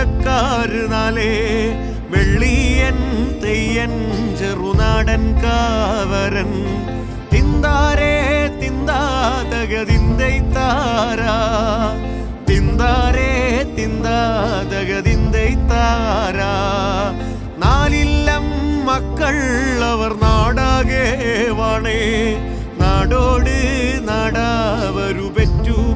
ആറ് നാലേ വെള്ളിയൻ തെയ്യൻ ചെറുനാടൻ കാവരൻ. തിന്താരേ തിന്താതകതിന്തൈ താരാ തിന്താരേ തിന്താതകതിന്തൈ താരാ നാലില്ലം മക്കൾ അവർ നാടാകെ വാണേ. നാടോട് നാടാവരു പെറ്റു